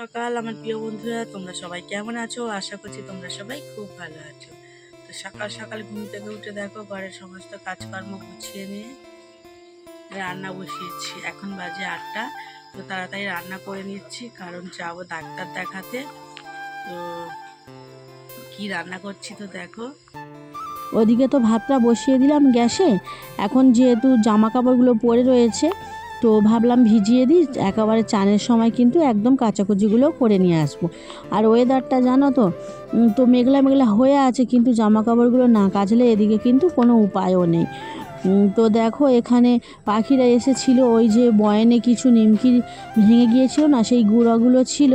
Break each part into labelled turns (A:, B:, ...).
A: সকাল, আমার প্রিয় বন্ধুরা, তোমরা সবাই কেমন আছো? আশা করছি তোমরা সবাই খুব ভালো আছো। তো সকাল সকাল ঘুম থেকে উঠে দেখো, ঘরের সমস্ত কাজকর্ম গুছিয়ে নিয়ে রান্না বসিয়েছি। এখন বাজে আটটা, তো তাড়াতাড়ি রান্না করে নিচ্ছি, কারণ যাব ডাক্তার দেখাতে। তো কি রান্না করছি তো দেখো।
B: ওদিকে তো ভাতটা বসিয়ে দিলাম গ্যাসে। এখন যেহেতু জামা কাপড়গুলো পরে রয়েছে তো ভাবলাম ভিজিয়ে দিই, একেবারে চানের সময় কিন্তু একদম কাচাকুচিগুলো করে নিয়ে আসব। আর ওয়েদারটা জানো তো তো মেঘলা মেঘলা হয়ে আছে কিন্তু জামা কাপড়গুলো না কাচলে এদিকে কিন্তু কোনো উপায়ও নেই। তো দেখো এখানে পাখিরা এসেছিল, ওই যে বয়নে কিছু নিমকি ভেঙে গিয়েছিল না, সেই গুঁড়োগুলো ছিল,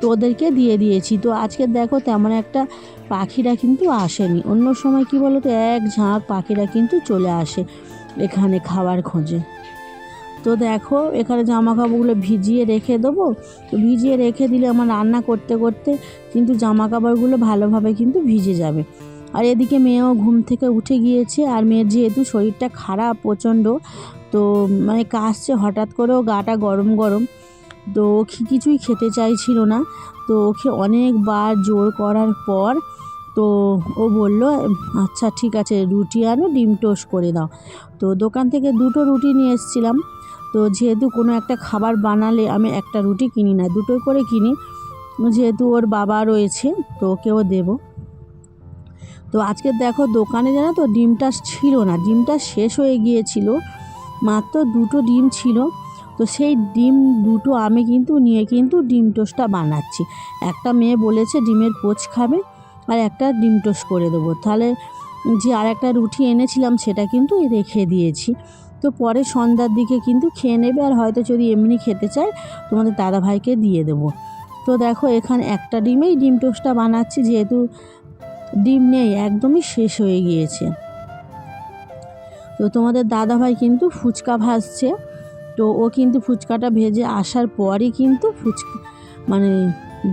B: তো ওদেরকে দিয়ে দিয়েছি। তো আজকে দেখো তেমন একটা পাখিরা কিন্তু আসেনি। অন্য সময় কি বলো তো এক ঝাঁক পাখিরা কিন্তু চলে আসে এখানে খাবার খোঁজে। তো দেখো, এখানে জামা কাপড়গুলো ভিজিয়ে রেখে দেবো। তো ভিজিয়ে রেখে দিলে আমার রান্না করতে করতে কিন্তু জামা কাপড়গুলো ভালোভাবে কিন্তু ভিজে যাবে। আর এদিকে মেয়েও ঘুম থেকে উঠে গিয়েছে আর মেয়ের যেহেতু শরীরটা খারাপ প্রচণ্ড, তো মানে কাশছে, হঠাৎ করেও গাটা গরম গরম। তো কিছুই খেতে চাইছিল না। তো ওকে অনেকবার জোর করার পর তো ও বলল আচ্ছা ঠিক আছে, রুটি আনো, ডিম টোস্ট করে দাও। তো দোকান থেকে দুটো রুটি নিয়ে এসেছিলাম। তো যেহেতু কোনো একটা খাবার বানালে আমি একটা রুটি কিনি না, দুটোই করে কিনি। যেহেতু ওর বাবা রয়েছে, তো ওকেও দেবো। তো আজকে দেখো দোকানে জানো তো ডিমটা ছিল না, ডিমটা শেষ হয়ে গিয়েছিল। মাত্র দুটো ডিম ছিল, তো সেই ডিম দুটো আমি কিন্তু নিয়ে কিন্তু ডিম টোস্টটা বানাচ্ছি। একটা মেয়ে বলেছে ডিমের পোচ খাবে, আর একটা ডিম টোস্ট করে দেবো। তাহলে যে আর একটা রুটি এনেছিলাম সেটা কিন্তু রেখে দিয়েছি। তো পরে সন্ধ্যার দিকে কিন্তু খেয়ে নেবে আর হয়তো যদি এমনি খেতে চায়, তোমাদের দাদা ভাইকে দিয়ে দেবো। তো দেখো, এখানে একটা ডিমেই ডিম টোস্টটা বানাচ্ছি, যেহেতু ডিম নেই, একদমই শেষ হয়ে গিয়েছে। তো তোমাদের দাদা ভাই কিন্তু ফুচকা ভাজছে, তো ও কিন্তু ফুচকাটা ভেজে আসার পরই কিন্তু ফুচকা মানে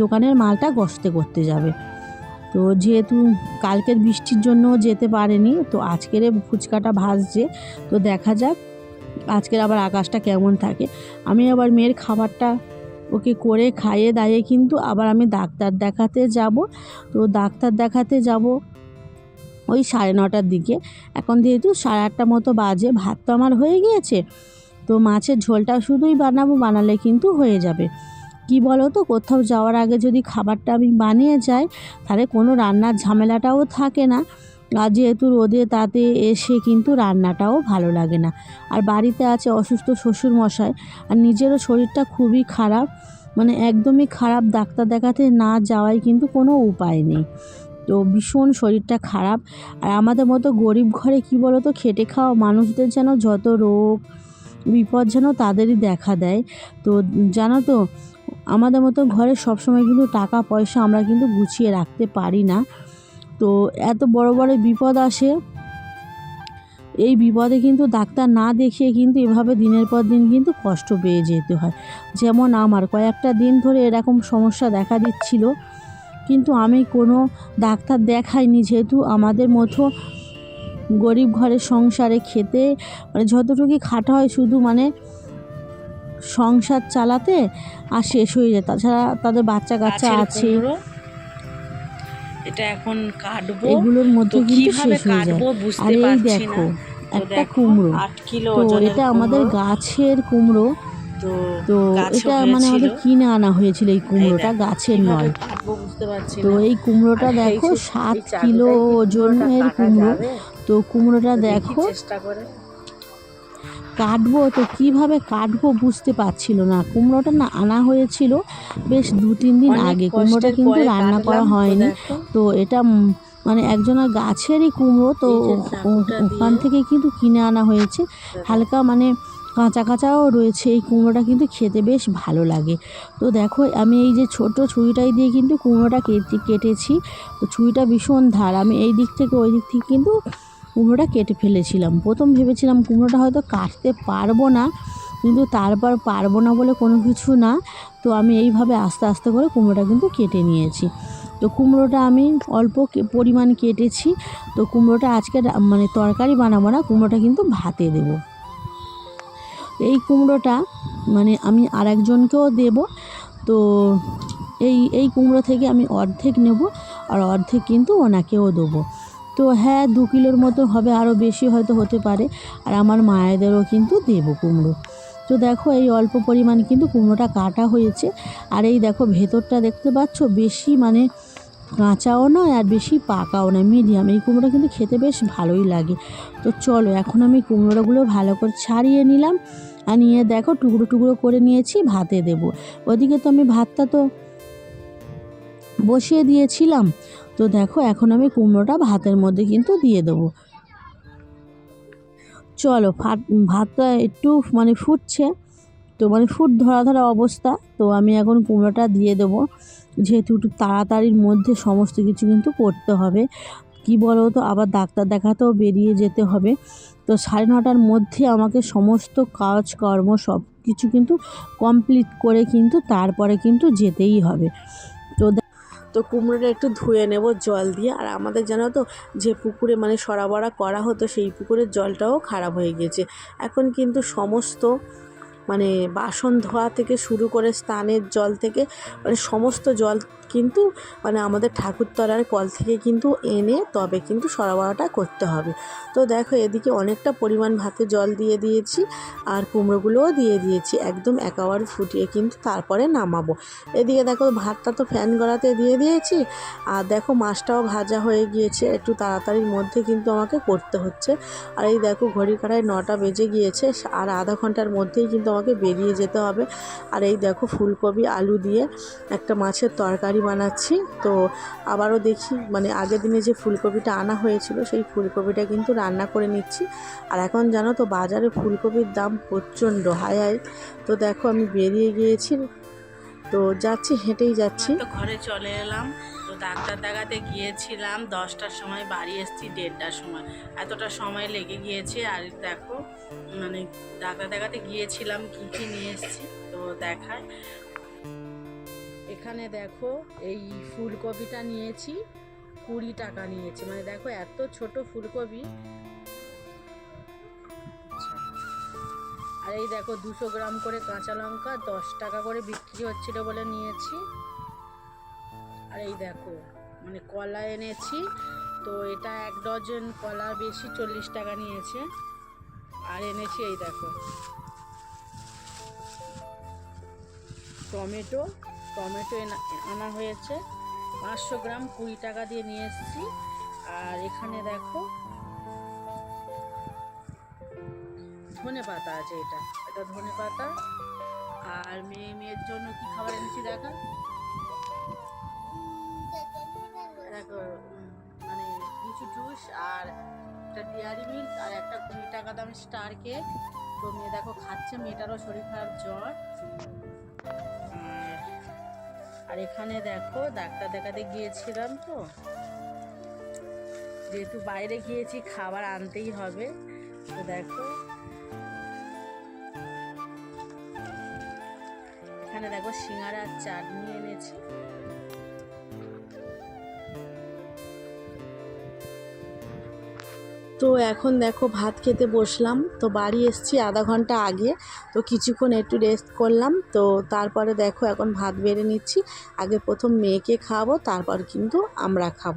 B: দোকানের মালটা গসতে করতে যাবে। তো যেহেতু কালকের বৃষ্টির জন্য যেতে পারেনি, তো আজকের ফুচকাটা ভাজছে। তো দেখা যাক আজকের আবার আকাশটা কেমন থাকে। আমি আবার মেয়ের খাবারটা ওকে করে খাইয়ে দাইয়ে কিন্তু আবার আমি ডাক্তার দেখাতে যাব। তো ডাক্তার দেখাতে যাব ওই সাড়ে নটার দিকে। এখন যেহেতু সাড়ে আটটা মতো বাজে, ভাত তো আমার হয়ে গিয়েছে। তো মাছের ঝোলটা শুধুই বানাবো, বানালে কিন্তু হয়ে যাবে। কি বলো তো কোথাও যাওয়ার আগে যদি খাবারটা আমি বানিয়ে যাই, তাহলে কোনো রান্নার ঝামেলাটাও থাকে না। আর যেহেতু রোদে তাতে এসে কিন্তু রান্নাটাও ভালো লাগে না। আর বাড়িতে আছে অসুস্থ শ্বশুর মশাই আর নিজেরও শরীরটা খুবই খারাপ। মানে একদমই খারাপ, ডাক্তার দেখাতে না যাওয়াই কিন্তু কোনো উপায় নেই। তো ভীষণ শরীরটা খারাপ। আর আমাদের মতো গরিব ঘরে কি বলো তো খেটে খাওয়া মানুষদের যেন যত রোগ, বিপদ যেন তাদেরই দেখা দেয়। তো জানো তো আমাদের মতো ঘরে সবসময় কিন্তু টাকা, পয়সা আমরা কিন্তু গুছিয়ে রাখতে পারি না। তো এত বড় বড় বিপদ আসে, এই বিপদে কিন্তু ডাক্তার না দেখিয়ে কিন্তু এভাবে দিনের পর দিন কিন্তু কষ্ট পেয়ে যেতে হয়। যেমন আমার কয়েকটা দিন ধরে এরকম সমস্যা দেখা দিচ্ছিল, কিন্তু আমি কোনো ডাক্তার দেখাইনি যেহেতু আমাদের মতো গরিব ঘরের সংসারে খেতে মানে যতটুকু খাটা হয় শুধু মানে সংসার চালাতে আর শেষ হয়ে যায়। তাছাড়া তাদের বাচ্চা কাচ্চা আছে।
A: এটা এখন কাটবো।
B: এগুলোর মধ্যে কিন্তু শেষ হয়ে যায়। আর এই দেখো একটা কুমড়ো। তো এটা আমাদের গাছের কুমড়ো।
A: তো
B: এটা মানে আমাদের কিনে আনা হয়েছিল এই কুমড়োটা গাছের নয়। তো এই কুমড়োটা দেখো সাত কিলো ওজনের কুমড়ো। তো কুমড়োটা
A: দেখো। চেষ্টা করে।
B: কাটবো? তো কীভাবে কাটবো বুঝতে পারছিল না। কুমড়োটা না আনা হয়েছিল বেশ দু তিন দিন আগে। কুমড়োটা কিন্তু রান্না করা হয়নি। তো এটা মানে একজনের গাছেরই কুমড়ো তো ওখান থেকে কিন্তু কিনে আনা হয়েছে। হালকা মানে কাঁচা কাঁচাও রয়েছে। এই কুমড়োটা কিন্তু খেতে বেশ ভালো লাগে। তো দেখো আমি এই যে ছোট ছুরিটাই দিয়ে কিন্তু কুমড়োটা কেটে কেটেছি। তো ছুরিটা ভীষণ ধার। আমি এই দিক থেকে ওই দিক থেকে কিন্তু কুমড়োটা কেটে ফেলেছিলাম। প্রথম ভেবেছিলাম কুমড়োটা হয়তো কাটতে পারব না, কিন্তু তারপর পারব না বলে কোনো কিছু না। তো আমি এইভাবে আস্তে আস্তে করে কুমড়োটা কিন্তু কেটে নিয়েছি। তো কুমড়োটা আমি অল্প পরিমাণ কেটেছি। তো কুমড়োটা আজকে মানে তরকারি বানাবো না, কুমড়োটা কিন্তু ভাতে দেবো। এই কুমড়োটা মানে আমি আরেকজনকেও দেবো। তো এই এই কুমড়ো থেকে আমি অর্ধেক নেব, আর অর্ধেক কিন্তু ওনাকেও দেবো। তো হ্যাঁ দু কিলোর মতো হবে আরও বেশি হয়তো হতে পারে। আর আমার মায়েদেরও কিন্তু দেবো কুমড়ো। তো দেখো, এই অল্প পরিমাণ কিন্তু কুমড়োটা কাটা হয়েছে। আর এই দেখো, ভেতরটা দেখতে পাচ্ছ, বেশি মানে কাঁচাও নয় আর বেশি পাকাও নয় মিডিয়াম এই কুমড়োটা কিন্তু খেতে বেশ ভালোই লাগে। তো চলো, এখন আমি কুমড়োগুলো ভালো করে ছাড়িয়ে নিলাম। আর নিয়ে দেখো, টুকরো টুকরো করে নিয়েছি, ভাতে দেব। ওদিকে তো আমি ভাতটা তো বসিয়ে দিয়েছিলাম। তো দেখো, এখন আমি কুমড়োটা ভাতের মধ্যে কিন্তু দিয়ে দেবো। চলো, ভাত, ভাতটা একটু মানে ফুটছে, তো মানে ফুট ধরা ধরা অবস্থা, তো আমি এখন কুমড়োটা দিয়ে দেবো। যেহেতু একটু তাড়াতাড়ির মধ্যে সমস্ত কিছু কিন্তু করতে হবে। কি বলো তো আবার ডাক্তার দেখাতেও বেরিয়ে যেতে হবে। তো সাড়ে নটার মধ্যে আমাকে সমস্ত কাজ কর্ম সব কিছু কিন্তু কমপ্লিট করে কিন্তু তারপরে কিন্তু যেতেই হবে। তো কুমড়োটা একটু ধুয়ে নেব জল দিয়ে। আর আমাদের জানো তো, যে পুকুরে মানে সরাবরা করা হতো, সেই পুকুরের জলটাও খারাপ হয়ে গেছে। এখন কিন্তু সমস্ত মানে বাসন ধোয়া থেকে শুরু করে স্নানের জল থেকে মানে সমস্ত জল কিন্তু মানে আমাদের ঠাকুরতলার কল থেকে কিন্তু এনে তবে কিন্তু সরবরাহটা করতে হবে। তো দেখো এদিকে অনেকটা পরিমাণ ভাতে জল দিয়ে দিয়েছি আর কুমড়োগুলোও দিয়ে দিয়েছি। একদম এক একেবারে ফুটিয়ে কিন্তু তারপরে নামাবো। এদিকে দেখো ভাতটা তো ফ্যান গড়াতে দিয়ে দিয়েছি। আর দেখো মাছটাও ভাজা হয়ে গিয়েছে। একটু তাড়াতাড়ির মধ্যে কিন্তু আমাকে করতে হচ্ছে। আর এই দেখো ঘড়ি কাটায় নটা বেজে গিয়েছে। আর আধা ঘণ্টার মধ্যেই কিন্তু আমাকে বেরিয়ে যেতে হবে। আর এই দেখো ফুলকপি, আলু দিয়ে একটা মাছের তরকারি বানাচ্ছি। তো আবারও দেখি মানে আগের দিনে যে ফুলকপিটা আনা হয়েছিল, সেই ফুলকপিটা কিন্তু রান্না করে নিচ্ছি। আর এখন জানো তো, বাজারে ফুলকপির দাম প্রচণ্ড হাই হাই তো দেখো, আমি বেরিয়ে গিয়েছি। তো যাচ্ছি, হেঁটেই যাচ্ছি।
A: ঘরে চলে এলাম। তো ডাক্তার দেখাতে গিয়েছিলাম। দশটার সময় বাড়ি এসেছি, দেড়টার সময়। এতটা সময় লেগে গিয়েছে। আর দেখো মানে ডাক্তার দেখাতে গিয়েছিলাম, কি কি নিয়ে এসেছি, তো দেখায়। এখানে দেখো এই ফুলকপিটা নিয়েছি, কুড়ি টাকা নিয়েছি। মানে দেখো এত ছোট ফুলকপি। আর এই দেখো দুশো গ্রাম করে কাঁচা লঙ্কা, দশ টাকা করে বিক্রি হচ্ছিল বলে নিয়েছি। আর এই দেখো মানে কলা এনেছি, তো এটা এক ডজন কলা বেশি চল্লিশ টাকা নিয়েছে। আর এনেছি এই দেখো, টমেটো। টমেটো আনা হয়েছে। পাঁচশো গ্রাম কুড়ি টাকা দিয়ে নিয়ে এসেছি। আর এখানে দেখো, ধনে পাতা আছে এটা। এটা ধনে পাতা। আর মেয়ে, মেয়ের জন্য কি খাবার এনেছি দেখা? মানে লিচু জুস আর একটা ডেয়ারি মিল্ক আর একটা কুড়ি টাকা দাম স্টার কেক। তো মেয়ে দেখো, খাচ্ছে। মেয়েটারও শরীর খারাপ, জ্বর। আর এখানে দেখো, ডাক্তার দেখাতে গিয়েছিলাম তো। যেহেতু বাইরে গিয়েছি, খাবার আনতেই হবে। তো দেখো। এখানে দেখো সিঙ্গারা আর চাটনি এনেছি।
B: তো এখন দেখো ভাত খেতে বসলাম। তো বাড়ি এসছি আধা ঘণ্টা আগে। তো কিছুক্ষণ একটু রেস্ট করলাম। তো তারপরে দেখো এখন ভাত বেড়ে নিচ্ছি। আগে প্রথম মেয়েকে খাওয়াবো, তারপর কিন্তু আমরা খাব।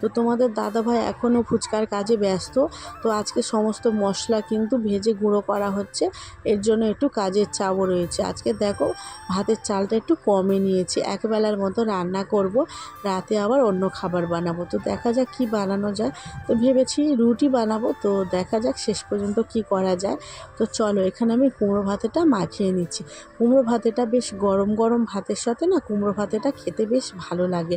B: তো তোমাদের দাদাভাই এখনও ফুচকার কাজে ব্যস্ত। তো আজকে সমস্ত মশলা কিন্তু ভেজে গুঁড়ো করা হচ্ছে। এর জন্য একটু কাজের চাপও রয়েছে। আজকে দেখো ভাতের চালটা একটু কমে নিয়েছি। একবেলার মতো রান্না করব। রাতে আবার অন্য খাবার বানাবো। তো দেখা যাক কি বানানো যায়। তো ভেবেছি রুটি বানাবো। তো দেখা যাক শেষ পর্যন্ত কি করা যায়। তো চলো, এখানে আমি কুমড়ো ভাতেটা মাখিয়ে নিচ্ছি। কুমড়ো ভাতেটা বেশ গরম গরম ভাতের সাথে না কুমড়ো ভাতেটা খেতে বেশ ভালো লাগে।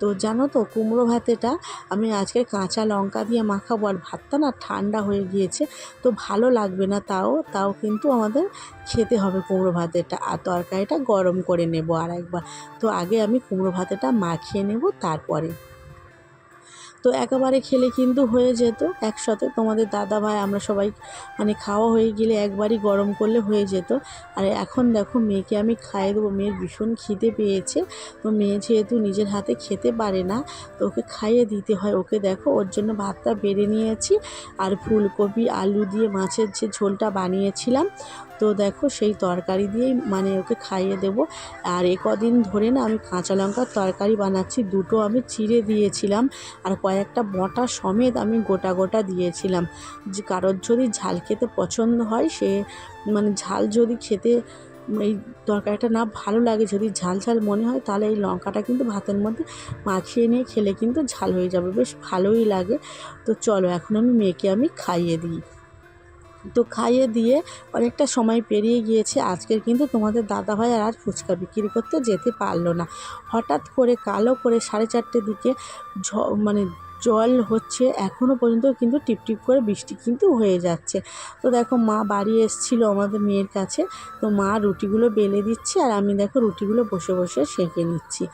B: তো জানো তো, কুমড়ো ভাতেটা আমি আজকে কাঁচা লঙ্কা দিয়ে মাখাবো আর ভাতটা না ঠান্ডা হয়ে গিয়েছে, তো ভালো লাগবে না তাও। তাও কিন্তু আমাদের খেতে হবে কুমড়ো ভাতেটা। আর তরকারিটা গরম করে নেব আর একবার তো আগে আমি কুমড়ো ভাতেটা মাখিয়ে নেব, তারপরে তো একেবারে খেলে কিন্তু হয়ে যেত। একসাথে তোমাদের দাদা ভাই আমরা সবাই মানে খাওয়া হয়ে গেলে একবারই গরম করলে হয়ে যেত। আর এখন দেখো, মেয়েকে আমি খাইয়ে দেবো। মেয়ের ভীষণ খিদে পেয়েছে। তো মেয়ে যেহেতু নিজের হাতে খেতে পারে না, তো ওকে খাইয়ে দিতে হয়। ওকে দেখো, ওর জন্য ভাতটা বেড়ে নিয়েছি আর ফুলকপি, আলু দিয়ে মাছের যে ঝোলটা বানিয়েছিলাম, তো দেখো সেই তরকারি দিয়েই মানে ওকে খাইয়ে দেবো। আর এ কদিন ধরে না আমি কাঁচা লঙ্কার তরকারি বানাচ্ছি। দুটো আমি চিড়ে দিয়েছিলাম। আর কয়েকটা বটা সমেত আমি গোটা গোটা দিয়েছিলাম। যে কারোর যদি ঝাল খেতে পছন্দ হয়, সে মানে ঝাল যদি খেতে এই তরকারিটা না ভালো লাগে, যদি ঝাল ঝাল মনে হয়, তাহলে এই লঙ্কাটা কিন্তু ভাতের মধ্যে মাখিয়ে নিয়ে খেলে কিন্তু ঝাল হয়ে যাবে। বেশ ভালোই লাগে। তো চলো এখন আমি মেয়েকে আমি খাইয়ে দিই। তো খাইয়ে দিয়ে অনেকটা সময় পেরিয়ে গিয়েছে। আজকের কিন্তু তোমাদের দাদাভাই আর আর ফুচকা বিক্রি করতে যেতে পারল না। হঠাৎ করে কালো করে সাড়ে চারটের দিকে ঝ মানে জল হচ্ছে এখনও পর্যন্ত কিন্তু টিপটিপ করে বৃষ্টি কিন্তু হয়ে যাচ্ছে। তো দেখো মা বাড়ি এসেছিল আমাদের মেয়ের কাছে, তো মা রুটিগুলো বেলে দিচ্ছে আর আমি দেখো রুটিগুলো বসে বসে সেঁকে নিচ্ছি।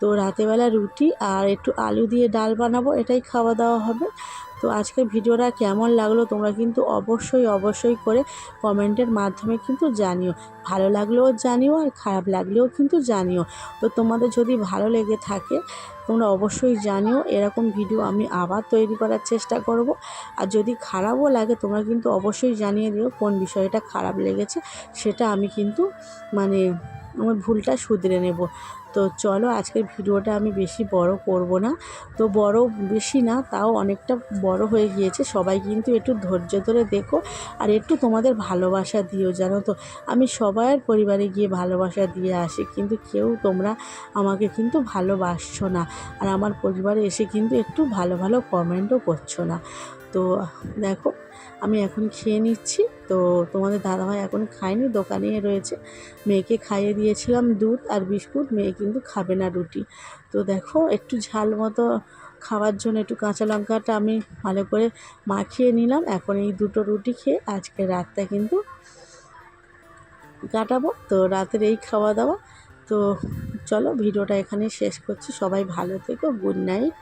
B: তো রাতেবেলা রুটি আর একটু আলু দিয়ে ডাল বানাবো, এটাই খাওয়া দাওয়া হবে। তো আজকের ভিডিওটা কেমন লাগল তোমরা কিন্তু অবশ্যই অবশ্যই করে কমেন্টের মাধ্যমে কিন্তু জানিও। ভালো লাগলেও জানিও আর খারাপ লাগলেও কিন্তু জানিও। তো তোমাদের যদি ভালো লেগে থাকে, তোমরা অবশ্যই জানিও। এরকম ভিডিও আমি আবার তৈরি করার চেষ্টা করব। আর যদি খারাপও লাগে, তোমরা কিন্তু অবশ্যই জানিয়ে দিও কোন বিষয়টা খারাপ লেগেছে, সেটা আমি কিন্তু মানে আমার ভুলটা শুধরে নেব। তো চলো আজকের ভিডিওটা আমি বেশি বড় করব না। তো বড় বেশি না, তাও অনেকটা বড় হয়ে গিয়েছে। সবাই কিন্তু একটু ধৈর্য ধরে দেখো আর একটু তোমাদের ভালোবাসা দিও, জানো তো। আমি সবার পরিবারে গিয়ে ভালোবাসা দিয়ে আসি, কিন্তু কেউ তোমরা আমাকে কিন্তু ভালোবাসছো না। আর আমার পরিবারে এসে কিন্তু একটু ভালো ভালো কমেন্টও করছ না। তো দেখো, আমি এখন খেয়ে নিচ্ছি। তো তোমাদের দাদাভাই এখন খায়নি দোকানে রয়েছে। মেয়েকে খাইয়ে দিয়েছিলাম দুধ আর বিস্কুট, মেয়ে কিন্তু খাবে না রুটি। তো দেখো, একটু ঝাল মতো খাওয়ার জন্য একটু কাঁচা লঙ্কাটা আমি ভালো করে মাখিয়ে নিলাম। এখন এই দুটো রুটি খেয়ে আজকে রাতটা কিন্তু কাটাবো। তো রাতের এই খাওয়া দাওয়া। তো চলো, ভিডিওটা এখানে শেষ করছি। সবাই ভালো থেকো, গুড নাইট।